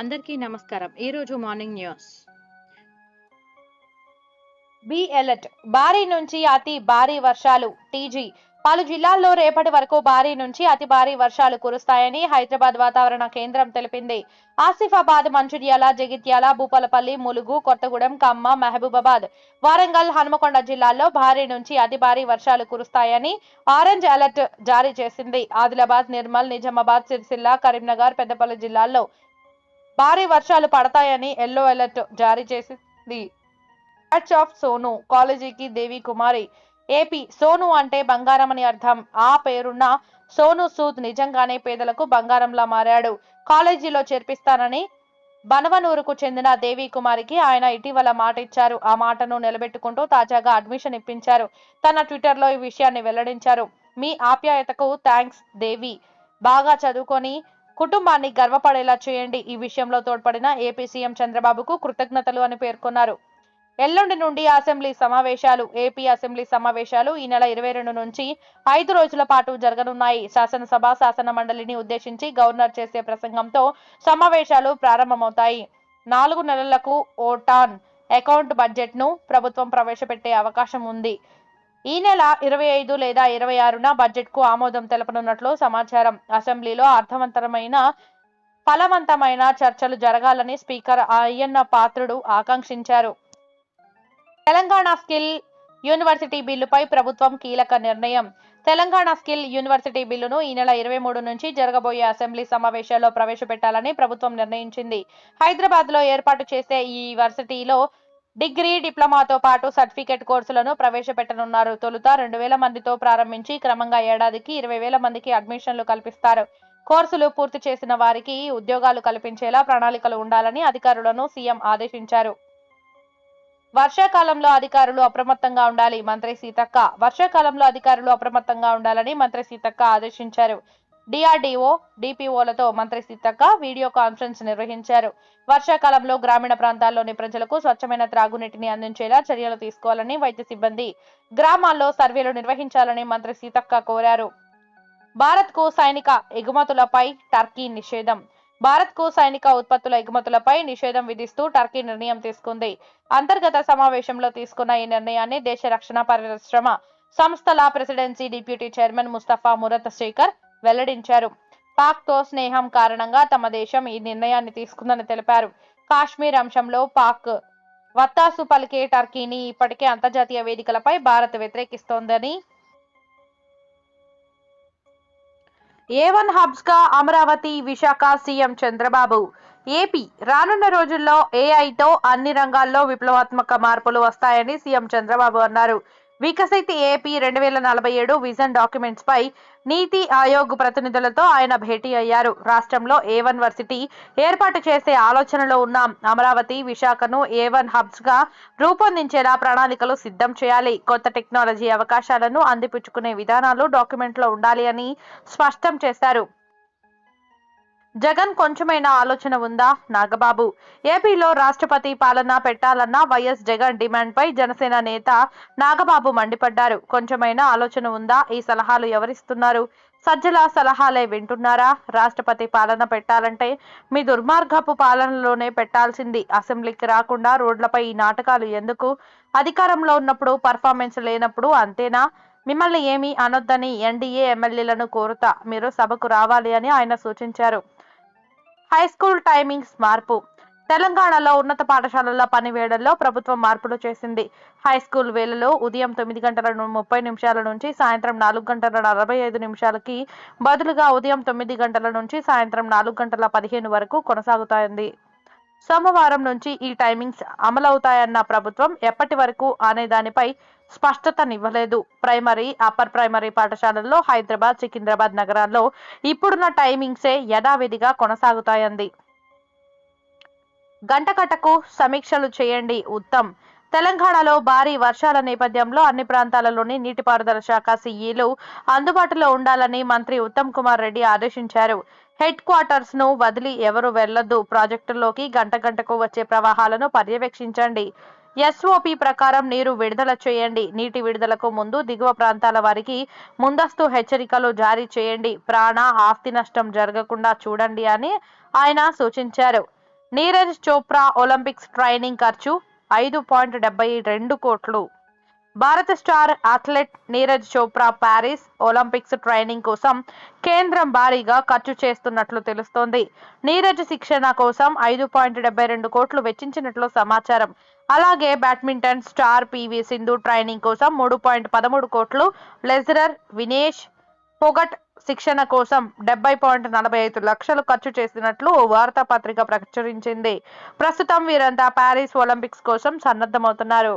అందరికీ నమస్కారం. ఈరోజు మార్నింగ్ న్యూస్. బి ఎలర్ట్ భారీ నుంచి అతి భారీ వర్షాలు. టీజీ. పలు జిల్లాల్లో రేపటి వరకు భారీ నుంచి అతి భారీ వర్షాలు కురుస్తాయని హైదరాబాద్ వాతావరణ కేంద్రం తెలిపింది. ఆసిఫాబాద్ మంచిర్యాల జగిత్యాల భూపాలపల్లి ములుగు కొత్తగూడెం ఖమ్మ మహబూబాబాద్ వారంగల్ హనుమకొండ జిల్లాల్లో భారీ నుంచి అతి భారీ వర్షాలు కురుస్తాయని ఆరెంజ్ అలర్ట్ జారీ చేసింది. ఆదిలాబాద్ నిర్మల్ నిజామాబాద్ సిరిసిల్ల కరీంనగర్ పెద్దపల్లి జిల్లాల్లో భారీ వర్షాలు పడతాయని ఎల్లో అలర్ట్ జారీ చేసింది. బ్యాచ్ ఆఫ్ సోను కాలేజీకి దేవి కుమారి ఏపీ సోను అంటే బంగారం అని అర్థం. ఆ పేరున్న సోను సూద్ నిజంగానే పేదలకు బంగారంలా మారాడు. కాలేజీలో చేర్పిస్తానని బనవనూరుకు చెందిన దేవి కుమారికి ఆయన ఇటీవల మాట ఇచ్చారు ఆ మాటను నిలబెట్టుకుంటూ తాజాగా అడ్మిషన్ ఇప్పించారు. తన ట్విట్టర్లో ఈ విషయాన్ని వెల్లడించారు. మీ ఆప్యాయతకు థ్యాంక్స్ దేవి. బాగా చదువుకొని కుటుంబాన్ని గర్వపడేలా చేయండి. ఈ విషయంలో తోడ్పడిన ఏపీ సీఎం చంద్రబాబుకు కృతజ్ఞతలు అని పేర్కొన్నారు. ఎల్లుండి నుండి అసెంబ్లీ సమావేశాలు ఏపీ అసెంబ్లీ సమావేశాలు ఈ నెల ఇరవై రెండు నుంచి ఐదు రోజుల పాటు జరగనున్నాయి. శాసనసభ శాసన మండలిని ఉద్దేశించి గవర్నర్ చేసే ప్రసంగంతో సమావేశాలు ప్రారంభమవుతాయి. నాలుగు నెలలకు ఓటాన్ అకౌంట్ బడ్జెట్ను ప్రభుత్వం ప్రవేశపెట్టే అవకాశం ఉంది. ఈ నెల ఇరవై ఐదు లేదా ఇరవై ఆరున బడ్జెట్కు ఆమోదం తెలపనున్నట్లు సమాచారం. అసెంబ్లీలో అర్థవంతమైన ఫలవంతమైన చర్చలు జరగాలని స్పీకర్ అయ్యన్న పాత్రుడు ఆకాంక్షించారు. తెలంగాణ స్కిల్ యూనివర్సిటీ బిల్లుపై ప్రభుత్వం కీలక నిర్ణయం. తెలంగాణ స్కిల్ యూనివర్సిటీ బిల్లును ఈ నెల ఇరవై మూడు నుంచి జరగబోయే అసెంబ్లీ సమావేశాల్లో ప్రవేశపెట్టాలని ప్రభుత్వం నిర్ణయించింది. హైదరాబాద్లో ఏర్పాటు చేసే ఈ యూనివర్సిటీలో డిగ్రీ డిప్లొమాతో పాటు సర్టిఫికేట్ కోర్సులను ప్రవేశపెట్టనున్నారు. తొలుత రెండు వేల మందితో ప్రారంభించి క్రమంగా ఏడాదికి ఇరవై వేల మందికి అడ్మిషన్లు కల్పిస్తారు. కోర్సులు పూర్తి చేసిన వారికి ఉద్యోగాలు కల్పించేలా ప్రణాళికలు ఉండాలని అధికారులను సీఎం ఆదేశించారు. వర్షాకాలంలో అధికారులు అప్రమత్తంగా ఉండాలి మంత్రి సీతక్క. వర్షాకాలంలో అధికారులు అప్రమత్తంగా ఉండాలని మంత్రి సీతక్క ఆదేశించారు. డిఆర్డీఓ డిపిఓలతో మంత్రి సీతక్క వీడియో కాన్ఫరెన్స్ నిర్వహించారు. వర్షాకాలంలో గ్రామీణ ప్రాంతాల్లోని ప్రజలకు స్వచ్ఛమైన త్రాగునీటిని అందించేలా చర్యలు తీసుకోవాలని వైద్య సిబ్బంది గ్రామాల్లో సర్వేలు నిర్వహించాలని మంత్రి సీతక్క కోరారు. భారత్కు సైనిక ఎగుమతులపై టర్కీ నిషేధం. భారత్కు సైనిక ఉత్పత్తుల ఎగుమతులపై నిషేధం విధిస్తూ టర్కీ నిర్ణయం తీసుకుంది. అంతర్గత సమావేశంలో తీసుకున్న ఈ నిర్ణయాన్ని దేశ రక్షణ పరిశ్రమ సంస్థల presidency deputy chairman Mustafa Murat Seker వెల్లడించారు. పాక్తో స్నేహం కారణంగా తమ దేశం ఈ నిర్ణయాన్ని తీసుకుందని తెలిపారు. కాశ్మీర్ అంశంలో పాక్ వత్తాసు పలికే టర్కీని ఇప్పటికే అంతర్జాతీయ వేదికలపై భారత్ వ్యతిరేకిస్తోందని ఏ వన్ హబ్స్గా అమరావతి విశాఖ సీఎం చంద్రబాబు ఏపీ రానున్న రోజుల్లో ఏఐతో అన్ని రంగాల్లో విప్లవాత్మక మార్పులు వస్తాయని సీఎం చంద్రబాబు అన్నారు. వికసిత్ ఏపీ రెండు వేల నలభై ఏడు విజన్ డాక్యుమెంట్స్ పై నీతి ఆయోగ్ ప్రతినిధులతో ఆయన భేటీ అయ్యారు. రాష్ట్రంలో ఏ వన్ వర్సిటీ ఏర్పాటు చేసే ఆలోచనలో ఉన్న. అమరావతి విశాఖను ఏ వన్ హబ్స్గా రూపొందించేలా ప్రణాళికలు సిద్ధం చేయాలి. కొత్త టెక్నాలజీ అవకాశాలను అందిపుచ్చుకునే విధానాలు డాక్యుమెంట్లో ఉండాలి అని స్పష్టం చేశారు. జగన్ కొంచెమైనా ఆలోచన ఉందా? నాగబాబు. ఏపీలో రాష్ట్రపతి పాలన పెట్టాలన్న వైఎస్ జగన్ డిమాండ్ పై జనసేన నేత నాగబాబు మండిపడ్డారు. కొంచెమైనా ఆలోచన ఉందా? ఈ సలహాలు ఎవరిస్తున్నారు? సజ్జల సలహాలే వింటున్నారా? రాష్ట్రపతి పాలన పెట్టాలంటే మీ దుర్మార్గపు పాలనలోనే పెట్టాల్సింది. అసెంబ్లీకి రాకుండా రోడ్లపై ఈ నాటకాలు ఎందుకు? అధికారంలో ఉన్నప్పుడు పర్ఫార్మెన్స్ లేనప్పుడు అంతేనా? మిమ్మల్ని ఏమీ అనొద్దని ఎన్డీఏ ఎమ్మెల్యేలను కోరుతా. మీరు సభకు రావాలి అని ఆయన సూచించారు. హై స్కూల్ టైమింగ్స్ మార్పు. తెలంగాణలో ఉన్నత పాఠశాలల పని వేళల్లో ప్రభుత్వం మార్పులు చేసింది. హై స్కూల్ వేళలో ఉదయం తొమ్మిది గంటల ముప్పై నిమిషాల నుంచి సాయంత్రం నాలుగు గంటల నలభై ఐదు నిమిషాలకి బదులుగా ఉదయం తొమ్మిది గంటల నుంచి సాయంత్రం నాలుగు గంటల పదిహేను వరకు కొనసాగుతాయింది. సోమవారం నుంచి ఈ టైమింగ్స్ అమలవుతాయన్న ప్రభుత్వం ఎప్పటి వరకు అనే దానిపై స్పష్టతనివ్వలేదు ప్రైమరీ అప్పర్ ప్రైమరీ పాఠశాలల్లో హైదరాబాద్ సికింద్రాబాద్ నగరాల్లో ఇప్పుడున్న టైమింగ్సే యథావిధిగా కొనసాగుతాయంది. గంటకటకు సమీక్షలు చేయండి. ఉత్తమ్ తెలంగాణలో భారీ వర్షాల నేపథ్యంలో అన్ని ప్రాంతాలలోని నీటిపారుదల శాఖ సీఈలు అందుబాటులో ఉండాలని మంత్రి ఉత్తమ్ కుమార్ రెడ్డి ఆదేశించారు. హెడ్ క్వార్టర్స్ను వదిలి ఎవరు వెళ్ళొద్దు ప్రాజెక్టుల్లోకి గంట గంటకు వచ్చే ప్రవాహాలను పర్యవేక్షించండి. ఎస్ఓపి ప్రకారం నీరు విడుదల చేయండి. నీటి విడుదలకు ముందు దిగువ ప్రాంతాల వారికి ముందస్తు హెచ్చరికలు జారీ చేయండి. ప్రాణ ఆస్తి నష్టం జరగకుండా చూడండి అని ఆయన సూచించారు. నీరజ్ చోప్రా ఒలింపిక్స్ ట్రైనింగ్ ఖర్చు ఐదు పాయింట్ డెబ్బై రెండు కోట్లు. భారత star athlete Neeraj Chopra Paris Olympics training కోసం కేంద్రం భారీగా ఖర్చు చేస్తున్నట్లు తెలుస్తోంది. నీరజ్ శిక్షణ కోసం ఐదు పాయింట్ డెబ్బై రెండు కోట్లు వెచ్చించినట్లు సమాచారం. అలాగే badminton star PV Sindhu training కోసం మూడు పాయింట్ పదమూడు కోట్లు లెజరర్ వినేష్ పొగట్ శిక్షణ కోసం డెబ్బై పాయింట్ నలభై ఐదు లక్షలు ఖర్చు చేసినట్లు ఓ వార్తాపత్రిక ప్రచురించింది. ప్రస్తుతం వీరంతా ప్యారిస్ ఒలింపిక్స్ కోసం సన్నద్ధమవుతున్నారు.